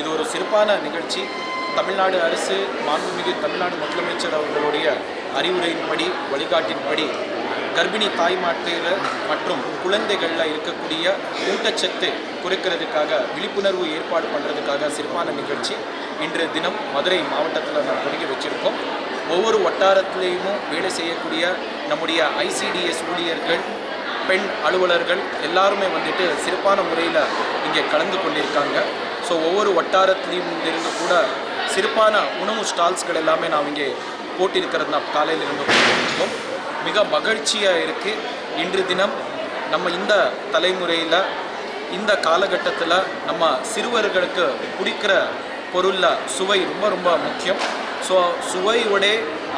இது ஒரு சிறப்பான நிகழ்ச்சி. தமிழ்நாடு அரசு மாண்புமிகு தமிழ்நாடு முதலமைச்சர் அவர்களுடைய அறிவுரையின்படி வழிகாட்டின்படி கர்ப்பிணி தாய்மாட்டில் மற்றும் குழந்தைகளில் இருக்கக்கூடிய ஊட்டச்சத்து குறைக்கிறதுக்காக விழிப்புணர்வு ஏற்பாடு பண்ணுறதுக்காக சிறப்பான நிகழ்ச்சி. இன்றைய தினம் மதுரை மாவட்டத்தில் நாம் தொடங்கி வச்சுருக்கோம். ஒவ்வொரு வட்டாரத்திலேயும் வேலை செய்யக்கூடிய நம்முடைய ஐசிடிஎஸ் ஊழியர்கள் பெண் அலுவலர்கள் எல்லாருமே வந்துட்டு சிறப்பான முறையில் இங்கே கலந்து கொண்டிருக்காங்க. ஸோ ஒவ்வொரு வட்டாரத்திலையும் இருந்து கூட சிறப்பான உணவு ஸ்டால்ஸ்கள் எல்லாமே நாம் இங்கே போட்டிருக்கிறது நான் காலையில் இருந்து போட்டிருக்கோம் மிக மகிழ்ச்சியாக இருக்குது இன்று தினம் நம்ம இந்த தலைமுறையில் இந்த காலகட்டத்தில் நம்ம சிறுவர்களுக்கு பிடிக்கிற பொருளில் சுவை ரொம்ப ரொம்ப முக்கியம். ஸோ சுவையோடே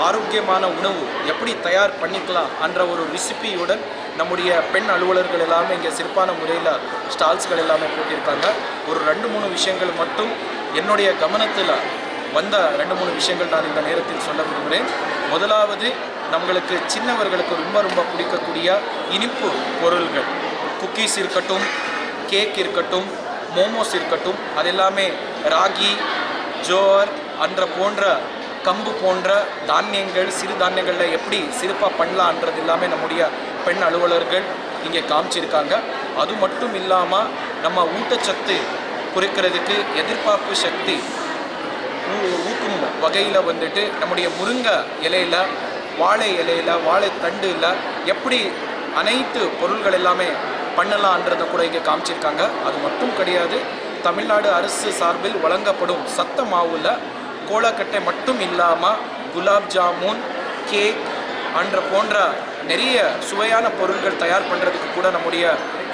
ஆரோக்கியமான உணவு எப்படி தயார் பண்ணிக்கலாம் என்ற ஒரு ரெசிபியுடன் நம்முடைய பெண் அலுவலர்கள் எல்லாமே இங்கே சிறப்பான முறையில் ஸ்டால்ஸ்கள் எல்லாமே போட்டிருக்காங்க. ஒரு ரெண்டு மூணு விஷயங்கள் மட்டும் என்னுடைய கவனத்தில் வந்த ரெண்டு மூணு விஷயங்கள் நான் இந்த நேரத்தில் சொல்ல விரும்புகிறேன். முதலாவது நம்மளுக்கு சின்னவர்களுக்கு ரொம்ப ரொம்ப பிடிக்கக்கூடிய இனிப்பு பொருள்கள். குக்கீஸ் இருக்கட்டும் கேக் இருக்கட்டும் மோமோஸ் இருக்கட்டும் அது எல்லாமே ராகி ஜோர் அன்ற போன்ற கம்பு போன்ற தானியங்கள் சிறு தானியங்களில் எப்படி சிறப்பாக பண்ணலான்றது எல்லாமே நம்முடைய பெண் அலுவலர்கள் இங்கே காமிச்சிருக்காங்க. அது மட்டும் இல்லாமல் நம்ம ஊட்டச்சத்து குறைக்கிறதுக்கு எதிர்பார்ப்பு சக்தி ஊ- ஊக்கும் வகையில் வந்துட்டு நம்முடைய முருங்கை இலையில வாழை இலையில வாழை தண்டுல எப்படி அனைத்து பொருள்கள் எல்லாமே பண்ணலான்றதை கூட இங்கே காமிச்சிருக்காங்க. அது மட்டும் கிடையாது தமிழ்நாடு அரசு சார்பில் வழங்கப்படும் சத்த மாவுல கோலக்கட்டை மட்டும் இல்லாமல் குலாப் ஜாமுன் கேக் அன்ற போன்ற நிறைய சுவையான பொருட்கள் தயார் பண்ணுறதுக்கு கூட நம்முடைய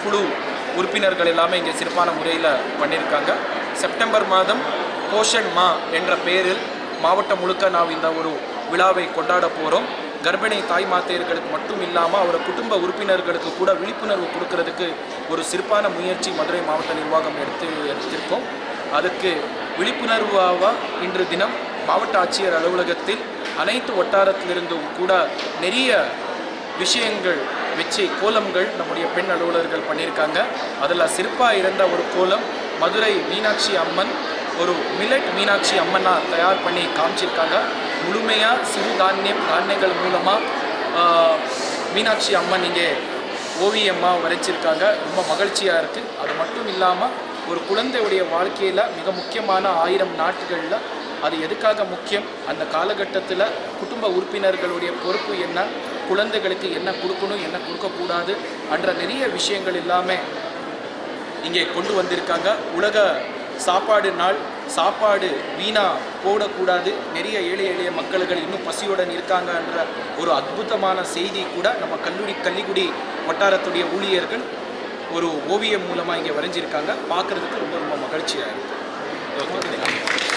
குழு உறுப்பினர்கள் எல்லாமே இங்கே சிறப்பான முறையில் பண்ணியிருக்காங்க. செப்டம்பர் மாதம் போஷன் மா என்ற பெயரில் மாவட்டம் முழுக்க நாம் இந்த ஒரு விழாவை கொண்டாட போகிறோம் கர்ப்பிணி தாய் மாத்தையர்களுக்கு மட்டும் இல்லாமல் அவர குடும்ப உறுப்பினர்களுக்கு கூட விழிப்புணர்வு கொடுக்கறதுக்கு ஒரு சிறப்பான முயற்சி மதுரை மாவட்ட நிர்வாகம் எடுத்து எடுத்திருக்கோம். அதுக்கு விழிப்புணர்வாக இன்று தினம் மாவட்ட ஆட்சியர் அலுவலகத்தில் அனைத்து வட்டாரத்திலிருந்தும் கூட நிறைய விஷயங்கள் வச்சு கோலம்கள் நம்முடைய பெண் அலுவலர்கள் பண்ணியிருக்காங்க. அதில் சிறப்பாக இருந்த ஒரு கோலம் மதுரை மீனாட்சி அம்மன் ஒரு மில்லட் மீனாட்சி அம்மனா தயார் பண்ணி காமிச்சிருக்காங்க. முழுமையாக சிறு தானியம் தானியங்கள் மூலமாக மீனாட்சி அம்மன் இங்கே ஓவியமாக வரைச்சிருக்காங்க. ரொம்ப மகிழ்ச்சியாக இருக்குது அது மட்டும் இல்லாமல் ஒரு குழந்தையுடைய வாழ்க்கையில் மிக முக்கியமான ஆயிரம் நாட்களில் அது எதுக்காக முக்கியம்? அந்த காலகட்டத்தில் குடும்ப உறுப்பினர்களுடைய பொறுப்பு என்ன? குழந்தைகளுக்கு என்ன கொடுக்கணும் என்ன கொடுக்கக்கூடாது என்ற நிறைய விஷயங்கள் எல்லாமே இங்கே கொண்டு வந்திருக்காங்க. உலக சாப்பாடு நாள் சாப்பாடு வீணா போடக்கூடாது. நிறைய ஏழை எளிய மக்கள்கள் இன்னும் பசியுடன் இருக்காங்கன்ற ஒரு அற்புதமான செய்தி கூட நம்ம கல்லூரி கள்ளிக்குடி வட்டாரத்துடைய ஊழியர்கள் ஒரு ஓவியம் மூலமாக இங்கே வரைஞ்சிருக்காங்க. பார்க்குறதுக்கு ரொம்ப ரொம்ப மகிழ்ச்சியாக இருக்குது ஓகே.